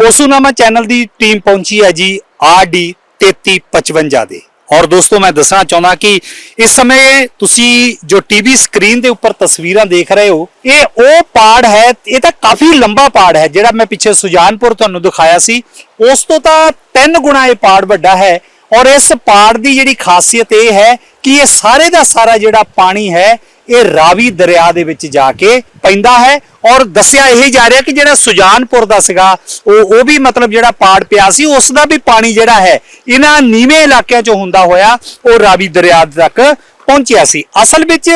ਪੋਸੂਨਾਮਾ channel ਦੀ team ਪਹੁੰਚੀ ਹੈ ਜੀ ਆਰਡੀ 3355 ਦੇ। ਔਰ ਦੋਸਤੋ, ਮੈਂ ਦੱਸਣਾ ਚਾਹੁੰਦਾ ਕਿ ਇਸ ਸਮੇਂ ਤੁਸੀਂ ਜੋ ਟੀਵੀ ਸਕਰੀਨ ਦੇ ਉੱਪਰ ਤਸਵੀਰਾਂ ਦੇਖ ਰਹੇ ਹੋ, ਇਹ ਉਹ ਪਾੜ ਹੈ, ਇਹ ਤਾਂ ਕਾਫੀ ਲੰਬਾ ਪਾੜ ਹੈ ਜਿਹੜਾ ਮੈਂ ਪਿੱਛੇ ਸੁਜਾਨਪੁਰ ਤੁਹਾਨੂੰ ਦਿਖਾਇਆ ਸੀ। ਉਸ ਤੋਂ ਤਾਂ ਤਿੰਨ ਗੁਣਾ ਇਹ ਪਾੜ ਵੱਡਾ ਹੈ। ਔਰ ਇਸ ਪਾੜ ਦੀ ਜਿਹੜੀ ਖਾਸੀਅਤ ਇਹ ਹੈ ਕਿ ਇਹ ਸਾਰੇ ਦਾ ਸਾਰਾ ਜਿਹੜਾ ਪਾਣੀ ਹੈ, ਇਹ ਰਾਵੀ ਦਰਿਆ ਦੇ ਵਿੱਚ ਜਾ ਕੇ ਪੈਂਦਾ ਹੈ ਔਰ ਦੱਸਿਆ ਇਹ ਜਾ ਰਿਹਾ ਕਿ ਜਿਹੜਾ ਸੁਜਾਨਪੁਰ ਦਾ ਸੀਗਾ, ਉਹ ਉਹ ਵੀ ਮਤਲਬ ਜਿਹੜਾ ਪਾੜ ਪਿਆ ਸੀ, ਉਸ ਦਾ ਵੀ ਪਾਣੀ ਜਿਹੜਾ ਹੈ, ਇਹਨਾਂ ਨੀਵੇਂ ਇਲਾਕਿਆਂ ਚੋਂ ਹੁੰਦਾ ਹੋਇਆ, ਉਹ ਰਾਵੀ ਦਰਿਆ ਤੱਕ ਪਹੁੰਚਿਆ ਸੀ। ਅਸਲ ਵਿੱਚ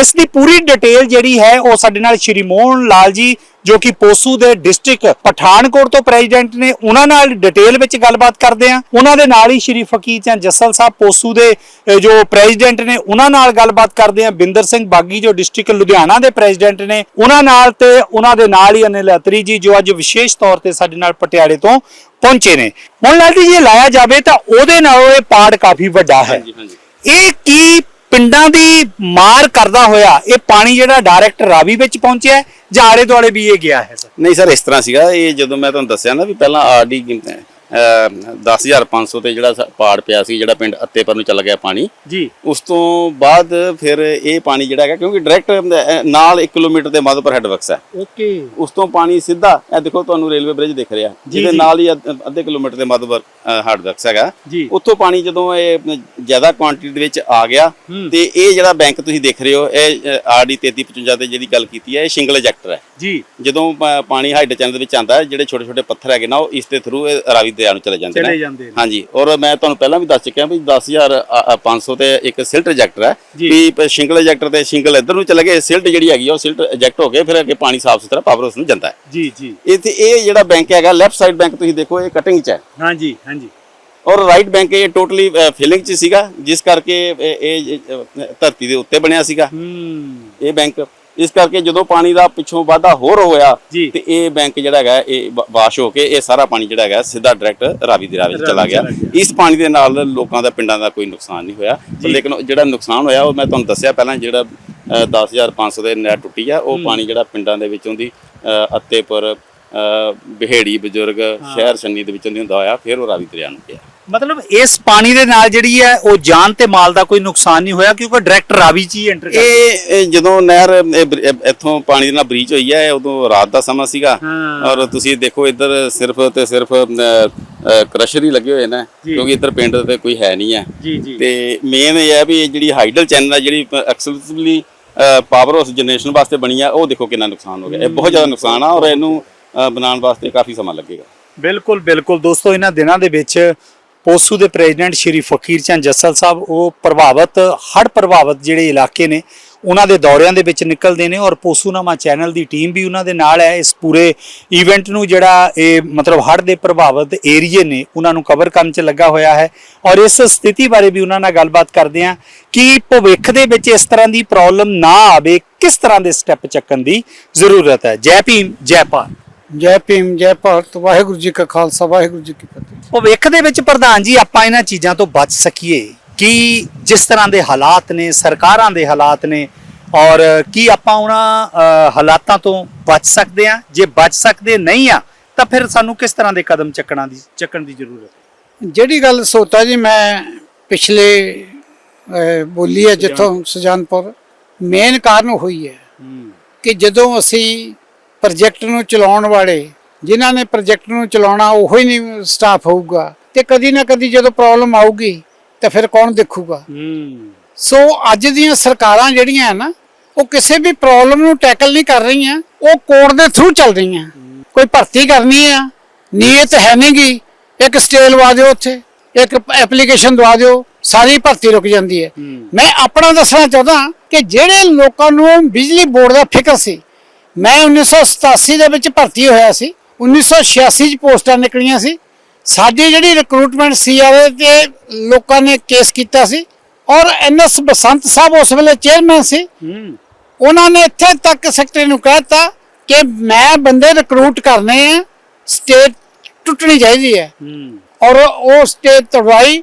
ਇਸ ਦੀ ਪੂਰੀ ਡਿਟੇਲ ਜਿਹੜੀ ਹੈ ਉਹ ਸਾਡੇ ਨਾਲ ਸ਼੍ਰੀ ਮੋਹਨ ਲਾਲ ਜੀ ਜੋ ਕਿ ਪੋਸੂ ਦੇ ਡਿਸਟ੍ਰਿਕਟ ਪਠਾਨਕੋਟ ਤੋਂ ਪ੍ਰੈਜ਼ੀਡੈਂਟ ਨੇ ਉਹਨਾਂ ਨਾਲ ਡਿਟੇਲ ਵਿੱਚ ਗੱਲਬਾਤ ਕਰਦੇ ਆ ਉਹਨਾਂ ਦੇ ਨਾਲ ਹੀ ਸ਼੍ਰੀ ਫਕੀਰ ਚੰਦ ਜੱਸਲ ਸਾਹਿਬ ਪੋਸੂ ਦੇ ਜੋ ਪ੍ਰੈਜ਼ੀਡੈਂਟ ਨੇ ਉਹਨਾਂ ਨਾਲ ਗੱਲਬਾਤ ਕਰਦੇ ਆ ਬਿੰਦਰ ਸਿੰਘ ਬਾਗੀ ਜੋ ਡਿਸਟ੍ਰਿਕਟ ਲੁਧਿਆਣਾ ਦੇ ਪ੍ਰੈਜ਼ੀਡੈਂਟ ਨੇ ਉਹਨਾਂ ਨਾਲ ਤੇ ਉਹਨਾਂ ਦੇ ਨਾਲ ਹੀ ਅਨਿਲ ਅਤਰੀ ਜੀ ਜੋ ਅੱਜ ਵਿਸ਼ੇਸ਼ ਤੌਰ ਤੇ ਸਾਡੇ ਨਾਲ ਪਟਿਆਲੇ ਤੋਂ ਪਹੁੰਚੇ ਨੇ। ਹੁਣ ਲਾਲ ਜੀ ਜੇ ਲਾਇਆ ਜਾਵੇ ਤਾਂ ਉਹਦੇ ਨਾਲੋਂ ਇਹ ਪਾੜ ਕਾਫੀ ਵੱਡਾ ਹੈ। ਇਹ ਕੀ ਪਿੰਡਾਂ ਦੀ ਮਾਰ ਕਰਦਾ ਹੋਇਆ ਇਹ ਪਾਣੀ ਜਿਹੜਾ ਡਾਇਰੈਕਟ ਰਾਵੀ ਵਿੱਚ ਪਹੁੰਚਿਆ ਜਾਂ ਆਲੇ ਦੁਆਲੇ ਵੀ ਇਹ ਗਿਆ ਹੈ, ਸਰ? ਨਹੀਂ, ਸਰ, ਇਸ ਤਰ੍ਹਾਂ ਸੀਗਾ। ਇਹ ਜਦੋਂ ਮੈਂ ਤੁਹਾਨੂੰ ਦੱਸਿਆ ਨਾ ਵੀ ਪਹਿਲਾਂ ਆਰਡੀ 10500 ਤੇ ਜਿਹੜਾ ਪਾੜ ਪਿਆ ਸੀ ਜਿਹੜਾ ਪਿੰਡ ਅੱਤੇਪਰ ਨੂੰ ਚੱਲ ਗਿਆ ਪਾਣੀ। ਜੀ। ਉਸ ਤੋਂ ਬਾਅਦ ਫਿਰ ਇਹ ਪਾਣੀ ਜਿਹੜਾ ਹੈਗਾ ਕਿਉਂਕਿ ਡਾਇਰੈਕਟ ਨਾਲ 1 ਕਿਲੋਮੀਟਰ ਦੇ ਮੱਧ ਪਰ ਹੈਡਵਰਕਸ ਹੈ। ਓਕੇ। ਉਸ ਤੋਂ ਪਾਣੀ ਸਿੱਧਾ ਇਹ ਦੇਖੋ ਤੁਹਾਨੂੰ ਰੇਲਵੇ ਬ੍ਰਿਜ ਦਿਖ ਰਿਹਾ। ਜਿਹਦੇ। ਨਾਲ ਹੀ ਅੱਧ- ਕਿਲੋਮੀਟਰ ਦੇ ਮੱਧ ਪਰ ਹੈਡਵਰਕਸ ਹੈਗਾ। ਉੱਥੋਂ ਪਾਣੀ ਜਦੋਂ ਇਹ ਜ਼ਿਆਦਾ ਕੁਆਂਟੀਟੀ ਦੇ ਵਿੱਚ ਆ ਗਿਆ। ਤੇ ਇਹ ਜਿਹੜਾ ਬੈਂਕ ਤੁਸੀਂ ਦੇਖ ਰਹੇ ਹੋ ਇਹ ਆਰਡੀ 3355 ਤੇ ਜਿਹੜੀ ਗੱਲ ਕੀਤੀ ਹੈ ਇਹ ਸ਼ਿੰਗਲ ਇਜੈਕਟਰ ਹੈ। ਜੀ। ਜਦੋਂ ਪਾਣੀ ਹਾਈਡ ਚੈਨਲ ਦੇ ਵਿੱਚ ਆਂਦਾ ਜਿਹੜੇ ਛੋਟੇ ਛੋਟੇ ਪੱਥਰ ਹੈਗੇ ਨਾ ਉਹ ਇਸ ਦੇ ਥਰੂ ਰਾਵੀ ਨੂੰ ਚਲੇ ਜਾਂਦੇ ਚਲੇ ਨੇ ਜਾਂਦੇ ਨੇ। ਹਾਂਜੀ ਔਰ ਮੈਂ ਤੁਹਾਨੂੰ ਪਹਿਲਾਂ ਵੀ ਦੱਸ ਚੁੱਕਿਆ ਵੀ 10500 ਤੇ ਇੱਕ ਸਿਲਟ ਇਜੈਕਟਰ ਹੈ। ਵੀ ਸ਼ਿੰਗਲ ਇਜੈਕਟਰ ਤੇ ਸ਼ਿੰਗਲ ਇੱਧਰ ਨੂੰ ਚਲੇ ਗਏ ਸਿਲਟ ਜਿਹੜੀ ਹੈਗੀ ਆ, ਉਹ ਸਿਲਟ ਇਜੈਕਟ ਹੋ ਕੇ ਫਿਰ ਅੱਗੇ ਪਾਣੀ ਸਾਫ਼ ਸੁਥਰਾ ਪਾਵਰ ਹਾਊਸ ਨੂੰ ਜਾਂਦਾ ਹੈ। ਜੀ ਜੀ। ਇੱਥੇ ਇਹ ਜਿਹੜਾ ਬੈਂਕ ਹੈਗਾ ਲੈਫਟ ਸਾਈਡ ਬੈਂਕ ਤੁਸੀਂ ਦੇਖੋ ਇਹ ਕਟਿੰਗ 'ਚ ਹੈ। ਹਾਂਜੀ ਹਾਂਜੀ। ਔਰ ਰਾਈਟ ਬੈਂਕ ਇਹ ਟੋਟਲੀ ਫਿਲਿੰਗ 'ਚ ਸੀਗਾ ਜਿਸ ਕਰਕੇ ਇਹ ਧਰਤੀ ਦੇ ਉੱਤੇ ਬਣਿਆ ਸੀਗਾ। ਹੂੰ। ਇਹ ਬੈਂਕ ਇਸ ਕਰਕੇ ਜਦੋਂ ਪਾਣੀ ਦਾ ਪਿੱਛੋਂ ਵਾਧਾ ਹੋਰ ਹੋਇਆ। ਤੇ ਇਹ ਬੈਂਕ ਜਿਹੜਾ ਹੈਗਾ ਇਹ ਵਾਸ਼ ਹੋ ਕੇ ਇਹ ਸਾਰਾ ਪਾਣੀ ਜਿਹੜਾ ਹੈਗਾ ਸਿੱਧਾ ਡਾਇਰੈਕਟ ਰਾਵੀ ਦਰਿਆ ਵਿੱਚ ਚਲਾ ਗਿਆ। ਚਲਾ ਗਿਆ। ਇਸ ਪਾਣੀ ਦੇ ਨਾਲ ਲੋਕਾਂ ਦਾ ਪਿੰਡਾਂ ਦਾ ਕੋਈ ਨੁਕਸਾਨ ਨਹੀਂ ਹੋਇਆ। ਲੇਕਿਨ ਜਿਹੜਾ ਨੁਕਸਾਨ ਹੋਇਆ ਉਹ ਮੈਂ ਤੁਹਾਨੂੰ ਦੱਸਿਆ ਪਹਿਲਾਂ ਜਿਹੜਾ ਅ, 10500 ਦੇ ਨੈਟ ਟੁੱਟੀ ਆ ਉਹ ਪਾਣੀ ਜਿਹੜਾ ਪਿੰਡਾਂ ਦੇ ਵਿੱਚੋਂ ਦੀ ਅੱਤੇਪੁਰ ਬਿਹੇੜੀ ਬਜ਼ੁਰਗ ਸ਼ਹਿਰ ਸੰਨੀ ਦੇ ਵਿੱਚੋਂ ਦੀ ਹੁੰਦਾ ਹੋਇਆ ਫਿਰ ਉਹ ਰਾਵੀ ਦਰਿਆ ਨੂੰ ਗਿਆ ਮਤਲਬ ਇਸ ਪਾਣੀ ਦੇ ਨਾਲ ਜਿਹੜੀ ਹੈ ਉਹ ਜਾਨ ਤੇ ਮਾਲ ਦਾ ਕੋਈ ਨੁਕਸਾਨ ਨਹੀਂ ਹੋਇਆ ਕਿਉਂਕਿ ਡਾਇਰੈਕਟ ਰਾਵੀ ਚ ਹੀ ਐਂਟਰ ਕਰ ਇਹ ਇਹ ਜਦੋਂ ਨਹਿਰ ਇਹ ਬਰ- ਇਹ ਇੱਥੋਂ ਪਾਣੀ ਦੇ ਨਾਲ ਬ੍ਰੀਚ ਹੋਈ ਹੈ ਉਦੋਂ ਰਾਤ ਦਾ ਸਮਾਂ ਸੀਗਾ। ਔਰ ਤੁਸੀਂ ਦੇਖੋ ਇੱਧਰ ਸਿਰਫ ਤੇ ਸਿਰਫ ਕ੍ਰਸ਼ਰ ਹੀ ਲੱਗੇ ਹੋਏ ਨੇ। ਕਿਉਂਕਿ ਇੱਧਰ ਪਿੰਡ ਤੇ ਕੋਈ ਹੈ ਨਹੀਂ ਹੈ। ਜੀ ਜੀ। ਤੇ ਮੇਨ ਇਹ ਹੈ ਵੀ ਇਹ ਜਿਹੜੀ ਹਾਈਡਲ ਚੈਨਲ ਹੈ ਜਿਹੜੀ ਐਕਸਕਲੂਸਿਵਲੀ ਪਾਵਰ ਹਾਊਸ ਜਨਰੇਸ਼ਨ ਵਾਸਤੇ ਬਣੀ ਆ ਉਹ ਦੇਖੋ ਕਿੰਨਾ ਨੁਕਸਾਨ ਹੋ ਗਿਆ। ਇਹ ਬਹੁਤ ਜ਼ਿਆਦਾ ਨੁਕਸਾਨ ਆ ਔਰ ਇਹਨੂੰ ਅ, ਬਣਾਉਣ ਵਾਸਤੇ ਕਾਫੀ ਸਮਾਂ ਲੱਗੇਗਾ। ਬਿਲਕੁਲ ਬਿਲਕੁਲ। ਦੋਸਤੋ ਇਹਨਾਂ ਦਿਨਾਂ ਦੇ ਵਿੱਚ ਪੋਸੂ ਦੇ ਪ੍ਰੈਜ਼ੀਡੈਂਟ ਸ਼੍ਰੀ ਫਕੀਰ ਚੰਦ ਜੱਸਲ ਸਾਹਿਬ, ਉਹ ਪ੍ਰਭਾਵਿਤ, ਹੜ੍ਹ ਪ੍ਰਭਾਵਿਤ ਜਿਹੜੇ ਇਲਾਕੇ ਨੇ, ਉਹਨਾਂ ਦੇ ਦੌਰਿਆਂ ਦੇ ਵਿੱਚ ਨਿਕਲਦੇ ਨੇ ਔਰ ਪੋਸੂਨਾਮਾ ਚੈਨਲ ਦੀ ਟੀਮ ਵੀ ਉਹਨਾਂ ਦੇ ਨਾਲ ਹੈ। ਇਸ ਪੂਰੇ ਇਵੈਂਟ ਨੂੰ ਜਿਹੜਾ ਇਹ ਮਤਲਬ ਹੜ੍ਹ ਦੇ ਪ੍ਰਭਾਵਿਤ ਏਰੀਏ ਨੇ, ਉਹਨਾਂ ਨੂੰ ਕਵਰ ਕਰਨ 'ਚ ਲੱਗਾ ਹੋਇਆ ਹੈ ਔਰ ਇਸ ਸਥਿਤੀ ਬਾਰੇ ਵੀ ਉਹਨਾਂ ਨਾਲ ਗੱਲਬਾਤ ਕਰਦੇ ਹਾਂ ਕਿ ਭਵਿੱਖ ਦੇ ਵਿੱਚ ਇਸ ਤਰ੍ਹਾਂ ਦੀ ਪ੍ਰੋਬਲਮ ਨਾ ਆਵੇ, ਕਿਸ ਤਰ੍ਹਾਂ ਦੇ ਸਟੈਪ ਚੱਕਣ ਦੀ ਜ਼ਰੂਰਤ ਹੈ। ਜੈ ਭੀਮ, ਜੈ ਭਾਰਤ। ਜੈ ਭੀਮ ਜੈ ਭਾਰਤ ਵਾਹਿਗੁਰੂ ਜੀ ਕਾ ਖਾਲਸਾ ਵਾਹਿਗੁਰੂ ਜੀ ਕੀ ਫਤਿਹ। ਭਵਿੱਖ ਦੇ ਵਿੱਚ ਪ੍ਰਧਾਨ ਜੀ ਆਪਾਂ ਇਹਨਾਂ ਚੀਜ਼ਾਂ ਤੋਂ ਬਚ ਸਕੀਏ। ਕਿ ਜਿਸ ਤਰ੍ਹਾਂ ਦੇ ਹਾਲਾਤ ਨੇ ਸਰਕਾਰਾਂ ਦੇ ਹਾਲਾਤ ਨੇ ਔਰ ਕੀ ਆਪਾਂ ਉਹਨਾਂ ਹਾਲਾਤਾਂ ਤੋਂ ਬਚ ਸਕਦੇ ਆ ਜੇ ਬਚ ਸਕਦੇ ਨਹੀਂ ਆ ਤਾਂ ਫਿਰ ਸਾਨੂੰ ਕਿਸ ਤਰ੍ਹਾਂ ਦੇ ਕਦਮ ਚੱਕਣਾ ਦੀ ਚੱਕਣ ਦੀ ਜ਼ਰੂਰਤ ਹੈ? ਜਿਹੜੀ ਗੱਲ ਸੋਤਾ ਜੀ ਮੈਂ ਪਿਛਲੇ ਬੋਲੀ ਹੈ ਜਿੱਥੋਂ ਸੁਜਾਨਪੁਰ ਮੇਨ ਕਾਰਨ ਹੋਈ ਹੈ। ਕਿ ਜਦੋਂ ਅਸੀਂ ਪ੍ਰੋਜੈਕਟ ਨੂੰ ਚਲਾਉਣ ਵਾਲੇ ਜਿਨ੍ਹਾਂ ਨੇ ਪ੍ਰੋਜੈਕਟ ਨੂੰ ਚਲਾਉਣਾ ਉਹੋ ਹੀ ਨਹੀਂ ਸਟਾਫ ਹੋਊਗਾ। ਤੇ ਕਦੀ ਨਾ ਕਦੀ ਜਦੋਂ ਪ੍ਰੋਬਲਮ ਆਊਗੀ ਤਾਂ ਫਿਰ ਕੌਣ ਦੇਖੂਗਾ? ਸੋ ਅੱਜ ਦੀਆਂ ਸਰਕਾਰਾਂ ਜਿਹੜੀਆਂ ਹੈ ਨਾ ਉਹ ਕਿਸੇ ਵੀ ਪ੍ਰੋਬਲਮ ਨੂੰ ਟੈਕਲ ਨਹੀਂ ਕਰ ਰਹੀਆਂ ਉਹ ਕੋਰਟ ਦੇ ਥਰੂ ਚੱਲ ਰਹੀਆਂ। ਕੋਈ ਭਰਤੀ ਕਰਨੀ ਆ ਨੀਅਤ ਹੈ ਨਹੀਂਗੀ ਇੱਕ ਸਟੇ ਲਵਾ ਦਿਓ ਉੱਥੇ ਇੱਕ ਐਪਲੀਕੇਸ਼ਨ ਦਵਾ ਦਿਓ ਸਾਰੀ ਭਰਤੀ ਰੁਕ ਜਾਂਦੀ ਹੈ। ਮੈਂ ਆਪਣਾ ਦੱਸਣਾ ਚਾਹੁੰਦਾ ਕਿ ਜਿਹੜੇ ਲੋਕਾਂ ਨੂੰ ਬਿਜਲੀ ਬੋਰਡ ਦਾ ਫਿਕਰ ਸੀ ਮੈਂ 1987 ਦੇ ਵਿੱਚ ਭਰਤੀ ਹੋਇਆ ਸੀ। 1986 ਚ ਪੋਸਟਾਂ ਨਿਕਲੀਆਂ ਸੀ। ਸਾਡੀ ਜਿਹੜੀ ਰਿਕਰੂਟਮੈਂਟ ਸੀਆਰਏ ਤੇ ਲੋਕਾਂ ਨੇ ਕੇਸ ਕੀਤਾ ਸੀ। ਔਰ ਐਨਐਸ ਬਸੰਤ ਸਾਹਿਬ ਉਸ ਵੇਲੇ ਚੇਅਰਮੈਨ ਸੀ। ਹੂੰ। ਉਹਨਾਂ ਨੇ ਇੱਥੇ ਤੱਕ ਸੈਕਟਰੀ ਨੂੰ ਕਹਿਤਾ ਕਿ ਮੈਂ ਬੰਦੇ ਰਿਕਰੂਟ ਕਰਨੇ ਆ ਸਟੇਟ ਟੁੱਟਣੀ ਚਾਹੀਦੀ ਹੈ। ਔਰ ਉਹ ਸਟੇਟ ਤੜਵਾਈ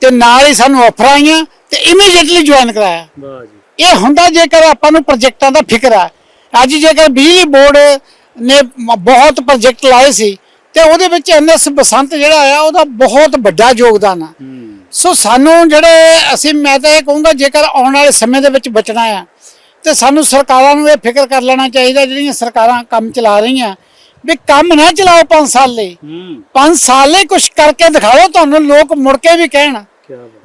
ਤੇ ਨਾਲ ਹੀ ਸਾਨੂੰ ਆਫਰ ਆਈਆਂ ਤੇ ਇਮੀਡੀਏਟਲੀ ਜੁਆਇਨ ਕਰਾਇਆ। ਵਾਹ ਜੀ। ਇਹ ਹੁੰਦਾ ਜੇਕਰ ਆਪਾਂ ਨੂੰ ਪ੍ਰੋਜੈਕਟਾਂ ਦਾ ਫਿਕਰ ਹੈ ਅੱਜ ਜੇਕਰ ਬਿਜਲੀ ਬੋਰਡ ਨੇ ਬਹੁਤ ਪ੍ਰੋਜੈਕਟ ਲਾਏ ਸੀ ਤੇ ਉਹਦੇ ਵਿੱਚ ਐਨਐਸ ਬਸੰਤ ਜਿਹੜਾ ਆ ਉਹਦਾ ਬਹੁਤ ਵੱਡਾ ਯੋਗਦਾਨ ਆ। ਸੋ ਸਾਨੂੰ ਜਿਹੜੇ ਅਸੀਂ ਮੈਂ ਤਾਂ ਇਹ ਕਹੂੰਗਾ ਜੇਕਰ ਆਉਣ ਵਾਲੇ ਸਮੇਂ ਦੇ ਵਿੱਚ ਬਚਣਾ ਆ ਤੇ ਸਾਨੂੰ ਸਰਕਾਰਾਂ ਨੂੰ ਇਹ ਫਿਕਰ ਕਰ ਲੈਣਾ ਚਾਹੀਦਾ ਜਿਹੜੀਆਂ ਸਰਕਾਰਾਂ ਕੰਮ ਚਲਾ ਰਹੀਆਂ ਵੀ ਕੰਮ ਨਾ ਚਲਾਓ 5 ਸਾਲ ਲਈ। 5 ਸਾਲ ਲਈ ਕੁਝ ਕਰਕੇ ਦਿਖਾਓ ਤੁਹਾਨੂੰ ਲੋਕ ਮੁੜ ਕੇ ਵੀ ਕਹਿਣ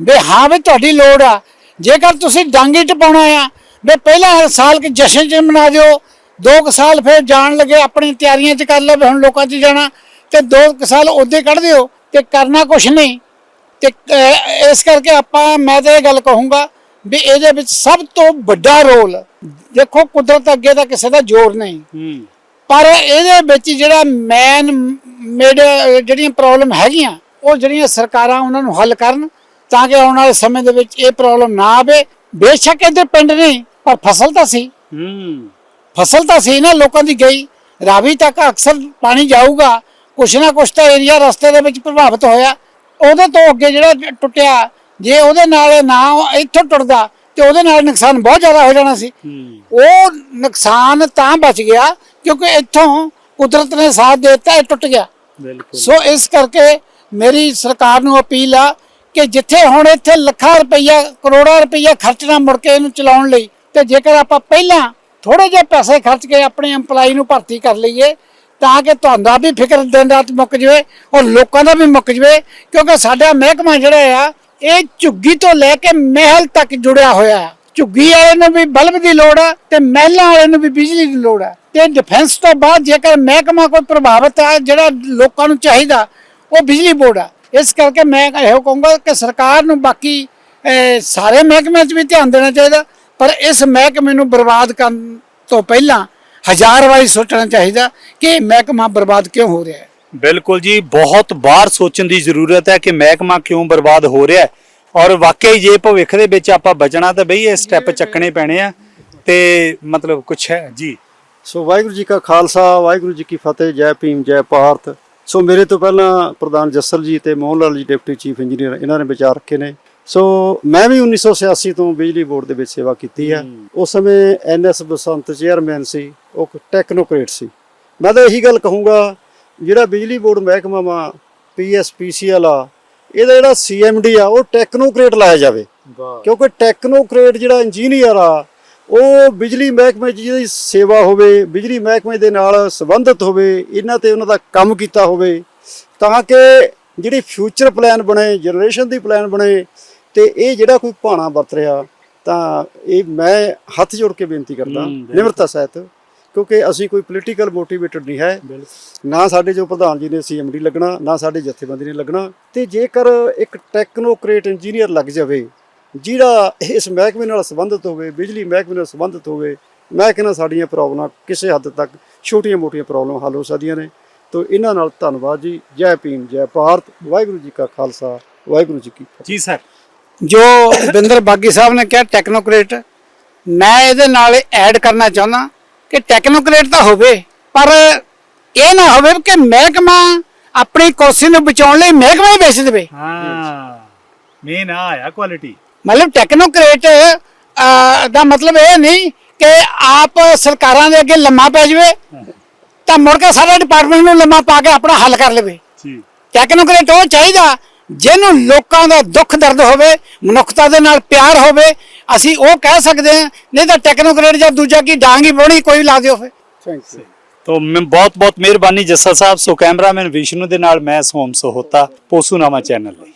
ਵੀ ਹਾਂ ਵੀ ਤੁਹਾਡੀ ਲੋੜ ਆ। ਜੇਕਰ ਤੁਸੀਂ ਡਾਂਗੀ ਟਪਾਉਣਾ ਆ ਵੀ ਪਹਿਲਾ ਸਾਲ ਕਿ ਜਸ਼ਨ ਚ ਮਨਾ ਦਿਓ ਦੋ ਕੁ ਸਾਲ ਫਿਰ ਜਾਣ ਲੱਗੇ ਆਪਣੀ ਤਿਆਰੀਆਂ ਚ ਕਰ ਲਓ ਹੁਣ ਲੋਕਾਂ ਚ ਜਾਣਾ ਤੇ ਦੋ ਕੁ ਸਾਲ ਉਹਦੇ ਕੱਢ ਦਿਓ ਤੇ ਕਰਨਾ ਕੁਝ ਨਹੀਂ। ਤੇ ਇਸ ਕਰਕੇ ਆਪਾਂ ਮੈਂ ਤਾਂ ਇਹ ਗੱਲ ਕਹੂੰਗਾ ਵੀ ਇਹਦੇ ਵਿੱਚ ਸਭ ਤੋਂ ਵੱਡਾ ਰੋਲ ਦੇਖੋ ਕੁਦਰਤ ਅੱਗੇ ਤਾਂ ਕਿਸੇ ਦਾ ਜ਼ੋਰ ਨਹੀਂ। ਪਰ ਇਹਦੇ ਵਿੱਚ ਜਿਹੜਾ ਮੈਨ ਮੇਡ ਜਿਹੜੀਆਂ ਪ੍ਰੋਬਲਮ ਹੈਗੀਆਂ ਉਹ ਜਿਹੜੀਆਂ ਸਰਕਾਰਾਂ ਉਹਨਾਂ ਨੂੰ ਹੱਲ ਕਰਨ ਤਾਂ ਕਿ ਆਉਣ ਵਾਲੇ ਸਮੇਂ ਦੇ ਵਿੱਚ ਇਹ ਪ੍ਰੋਬਲਮ ਨਾ ਆਵੇ। ਬੇਸ਼ੱਕ ਇਹਦੇ ਪਿੰਡ ਨਹੀਂ ਪਰ ਫਸਲ ਤਾਂ ਸੀ। ਫਸਲ ਤਾਂ ਸੀ ਨਾ ਲੋਕਾਂ ਦੀ ਗਈ। ਰਾਵੀ ਤੱਕ ਅਕਸਰ ਪਾਣੀ ਜਾਊਗਾ। ਕੁਛ ਨਾ ਕੁਛ ਤਾਂ ਏਰੀਆ ਰਸਤੇ ਦੇ ਵਿੱਚ ਪ੍ਰਭਾਵਿਤ ਹੋਇਆ। ਉਹਦੇ ਤੋਂ ਅੱਗੇ ਜਿਹੜਾ ਟੁੱਟਿਆ ਜੇ ਉਹਦੇ ਨਾਲ ਨਾ ਇੱਥੋਂ ਟੁੱਟਦਾ ਤੇ ਉਹਦੇ ਨਾਲ ਨੁਕਸਾਨ ਬਹੁਤ ਜ਼ਿਆਦਾ ਹੋ ਜਾਣਾ ਸੀ। ਉਹ ਨੁਕਸਾਨ ਤਾਂ ਬਚ ਗਿਆ ਕਿਉਂਕਿ ਇੱਥੋਂ ਕੁਦਰਤ ਨੇ ਸਾਥ ਦਿੱਤਾ ਇਹ ਟੁੱਟ ਗਿਆ। ਸੋ ਇਸ ਕਰਕੇ ਮੇਰੀ ਸਰਕਾਰ ਨੂੰ ਅਪੀਲ ਆ ਕਿ ਜਿੱਥੇ ਹੁਣ ਇੱਥੇ ਲੱਖਾਂ ਰੁਪਈਆ ਕਰੋੜਾਂ ਰੁਪਈਆ ਖਰਚਣਾ ਮੁੜ ਕੇ ਇਹਨੂੰ ਚਲਾਉਣ ਲਈ ਤੇ ਜੇਕਰ ਆਪਾਂ ਪਹਿਲਾਂ ਥੋੜੇ ਜਿਹੇ ਪੈਸੇ ਖਰਚ ਕੇ ਆਪਣੇ EMPLOYE ਨੂੰ ਭਰਤੀ ਕਰ ਲਈਏ, ਤਾਂ ਕਿ ਤੁਹਾਡਾ ਵੀ ਫਿਕਰ ਦਿਨ ਰਾਤ ਮੁੱਕ ਜਵੇ ਔਰ ਲੋਕਾਂ ਦਾ ਵੀ ਮੁੱਕ ਜਵੇ, ਕਿਉਂਕਿ ਸਾਡਾ ਮਹਿਕਮਾ ਜਿਹੜਾ ਆ, ਇਹ ਝੁੱਗੀ ਤੋਂ ਲੈ ਕੇ ਮਹਿਲ ਤੱਕ ਜੁੜਿਆ ਹੋਇਆ ਹੈ ਝੁੱਗੀ ਵਾਲੇ ਨੂੰ ਵੀ ਬਲਬ ਦੀ ਲੋੜ ਆ ਤੇ ਮਹਿਲਾਂ ਵਾਲੇ ਨੂੰ ਵੀ ਬਿਜਲੀ ਦੀ ਲੋੜ ਆ। ਤੇ ਡਿਫੈਂਸ ਤੋਂ ਬਾਅਦ ਜੇਕਰ ਮਹਿਕਮਾ ਕੋਈ ਪ੍ਰਭਾਵਿਤ ਆ, ਜਿਹੜਾ ਲੋਕਾਂ ਨੂੰ ਚਾਹੀਦਾ, ਉਹ ਬਿਜਲੀ ਬੋਰਡ ਆ। ਇਸ ਕਰਕੇ ਮੈਂ ਇਹੋ ਕਹੂੰਗਾ ਕਿ ਸਰਕਾਰ ਨੂੰ ਬਾਕੀ ਸਾਰੇ ਮਹਿਕਮਿਆਂ 'ਚ ਵੀ ਧਿਆਨ ਦੇਣਾ ਚਾਹੀਦਾ। ਪਰ ਇਸ ਮਹਿਕਮੇ ਨੂੰ ਬਰਬਾਦ ਕਰਨ ਤੋਂ ਪਹਿਲਾਂ ਹਜ਼ਾਰ ਵਾਰੀ ਸੋਚਣਾ ਚਾਹੀਦਾ ਕਿ ਇਹ ਮਹਿਕਮਾ ਬਰਬਾਦ ਕਿਉਂ ਹੋ ਰਿਹਾ ਹੈ। ਬਿਲਕੁਲ ਜੀ ਬਹੁਤ ਬਾਹਰ ਸੋਚਣ ਦੀ ਜ਼ਰੂਰਤ ਹੈ ਕਿ ਮਹਿਕਮਾ ਕਿਉਂ ਬਰਬਾਦ ਹੋ ਰਿਹਾ ਹੈ। ਔਰ ਵਾਕਈ ਜੇ ਭਵਿੱਖ ਦੇ ਵਿੱਚ ਆਪਾਂ ਬਚਣਾ ਤਾਂ ਬਈ ਇਹ ਸਟੈਪ ਚੱਕਣੇ ਪੈਣੇ ਆ ਤੇ ਮਤਲਬ ਕੁਛ ਹੈ ਜੀ। ਸੋ ਵਾਹਿਗੁਰੂ ਜੀ ਕਾ ਖਾਲਸਾ ਵਾਹਿਗੁਰੂ ਜੀ ਕੀ ਫਤਿਹ ਜੈ ਭੀਮ ਜੈ ਭਾਰਤ। ਸੋ ਮੇਰੇ ਤੋਂ ਪਹਿਲਾਂ ਪ੍ਰਧਾਨ ਜੱਸਲ ਜੀ ਤੇ Mohan Lal ji deputy chief engineer ਇਹਨਾਂ ਨੇ ਵਿਚਾਰ ਰੱਖੇ ਨੇ। ਸੋ ਮੈਂ ਵੀ 1986 ਤੋਂ ਬਿਜਲੀ ਬੋਰਡ ਦੇ ਵਿੱਚ ਸੇਵਾ ਕੀਤੀ ਹੈ। ਉਸ ਸਮੇਂ ਐਨਐਸ ਬਸੰਤ ਚੇਅਰਮੈਨ ਸੀ ਉਹ ਟੈਕਨੋਕ੍ਰੇਟ ਸੀ। ਮੈਂ ਤਾਂ ਇਹੀ ਗੱਲ ਕਹੂੰਗਾ ਜਿਹੜਾ ਬਿਜਲੀ ਬੋਰਡ ਮਹਿਕਮਾ ਵਾ ਪੀਐਸਪੀਸੀਐਲ ਆ ਇਹਦਾ ਜਿਹੜਾ ਸੀਐਮਡੀ ਆ ਉਹ ਟੈਕਨੋਕ੍ਰੇਟ ਲਾਇਆ ਜਾਵੇ। ਕਿਉਂਕਿ ਟੈਕਨੋਕ੍ਰੇਟ ਜਿਹੜਾ ਇੰਜੀਨੀਅਰ ਆ ਉਹ ਬਿਜਲੀ ਮਹਿਕਮੇ 'ਚ ਜਿਹਦੀ ਸੇਵਾ ਹੋਵੇ ਬਿਜਲੀ ਮਹਿਕਮੇ ਦੇ ਨਾਲ ਸੰਬੰਧਿਤ ਹੋਵੇ ਇਹਨਾਂ ਤੇ ਉਹਨਾਂ ਦਾ ਕੰਮ ਕੀਤਾ ਹੋਵੇ ਤਾਂ ਕਿ ਜਿਹੜੀ ਫਿਊਚਰ ਪਲਾਨ ਬਣੇ ਜਨਰੇਸ਼ਨ ਦੀ ਪਲਾਨ ਬਣੇ ਤੇ ਇਹ ਜਿਹੜਾ ਕੋਈ ਭਾਣਾ ਵਰਤ ਰਿਹਾ ਤਾਂ ਇਹ ਮੈਂ ਹੱਥ ਜੋੜ ਕੇ ਬੇਨਤੀ ਕਰਦਾ। ਨਿਮਰਤਾ ਸਹਿਤ ਕਿਉਂਕਿ ਅਸੀਂ ਕੋਈ ਪੋਲੀਟੀਕਲ ਮੋਟੀਵੇਟਡ ਨਹੀਂ ਹੈ। ਨਾ ਸਾਡੇ ਜੋ ਪ੍ਰਧਾਨ ਜੀ ਨੇ ਸੀਐਮਡੀ ਲੱਗਣਾ ਨਾ ਸਾਡੇ ਜਥੇਬੰਦੀ ਨੇ ਲੱਗਣਾ ਤੇ ਜੇਕਰ ਇੱਕ ਟੈਕਨੋਕ੍ਰੇਟ ਇੰਜੀਨੀਅਰ ਲੱਗ ਜਾਵੇ ਜਿਹੜਾ ਇਸ ਮਹਿਕਮੇ ਨਾਲ ਸੰਬੰਧਿਤ ਹੋਵੇ ਬਿਜਲੀ ਮਹਿਕਮੇ ਨਾਲ ਸੰਬੰਧਿਤ ਹੋਵੇ ਮੈਂ ਕਹਿੰਦਾ ਸਾਡੀਆਂ ਪ੍ਰੋਬਲਮਾਂ ਕਿਸੇ ਹੱਦ ਤੱਕ ਛੋਟੀਆਂ-ਮੋਟੀਆਂ ਪ੍ਰੋਬਲਮ ਹੱਲ ਹੋ ਸਕਦੀਆਂ ਨੇ। ਤੋ ਇਹਨਾਂ ਨਾਲ ਧੰਨਵਾਦ ਜੀ। ਜੈ ਭੀਮ ਜੈ ਭਾਰਤ। ਵਾਹਿਗੁਰੂ ਜੀ ਕਾ ਖਾਲਸਾ ਵਾਹਿਗੁਰੂ ਜੀ ਕੀ ਫਤਿਹ। ਜੀ ਸਰ। ਜੋ ਬਿੰਦਰ ਬਾਗੀ ਸਾਹਿਬ ਨੇ ਕਿਹਾ ਟੈਕਨੋਕ੍ਰੇਟ ਮੈਂ ਇਹਦੇ ਨਾਲ ਐਡ ਕਰਨਾ ਚਾਹੁੰਦਾ ਕਿ ਟੈਕਨੋਕ੍ਰੇਟ ਤਾਂ ਹੋਵੇ ਪਰ ਇਹ ਨਾ ਹੋਵੇ ਕਿ ਮਹਿਕਮਾ ਆਪਣੀ ਕੁਰਸੀ ਨੂੰ ਬਚਾਉਣ ਲਈ ਮਹਿਕਮਾ ਹੀ ਵੇਚ ਦੇਵੇ। ਹਾਂ ਮੇਨ ਆ ਆਇਆ ਕੁਆਲਿਟੀ ਮਤਲਬ ਟੈਕਨੋਕ੍ਰੇਟ ਦਾ ਮਤਲਬ ਇਹ ਨਹੀਂ ਕਿ ਆਪ ਸਰਕਾਰਾਂ ਦੇ ਅੱਗੇ ਲੰਮਾ ਪੈ ਜਾਵੇ ਤਾਂ ਮੁੜ ਕੇ ਸਾਰਾ ਡਿਪਾਰਟਮੈਂਟ ਨੂੰ ਲੰਮਾ ਪਾ ਕੇ ਆਪਣਾ ਹੱਲ ਕਰ ਲਵੇ। ਜੀ। ਟੈਕਨੋਕ੍ਰੇਟ ਉਹ ਚਾਹੀਦਾ ਜਿਹਨੂੰ ਲੋਕਾਂ ਦਾ ਦੁੱਖ ਦਰਦ ਹੋਵੇ ਮਨੁੱਖਤਾ ਦੇ ਨਾਲ ਪਿਆਰ ਹੋਵੇ ਅਸੀਂ ਉਹ ਕਹਿ ਸਕਦੇ ਹਾਂ ਨਹੀਂ ਤਾਂ ਟੈਕਨੋਕ੍ਰੇਟ ਜਾਂ ਦੂਜਾ ਕੀ ਡਾਂਗੀ ਬੋਣੀ ਕੋਈ ਲਾ ਦਿਓ ਫਿਰ ਥੈਂਕ ਯੂ तो मैं बहुत बहुत मेहरबानी जस्सा साहब सो कैमरामैन विष्णु ਦੇ ਨਾਲ ਮੈਂ ਸੋਮ ਸੋਹਤਾ ਪੋਸੂਨਾਮਾ ਚੈਨਲ ਲਈ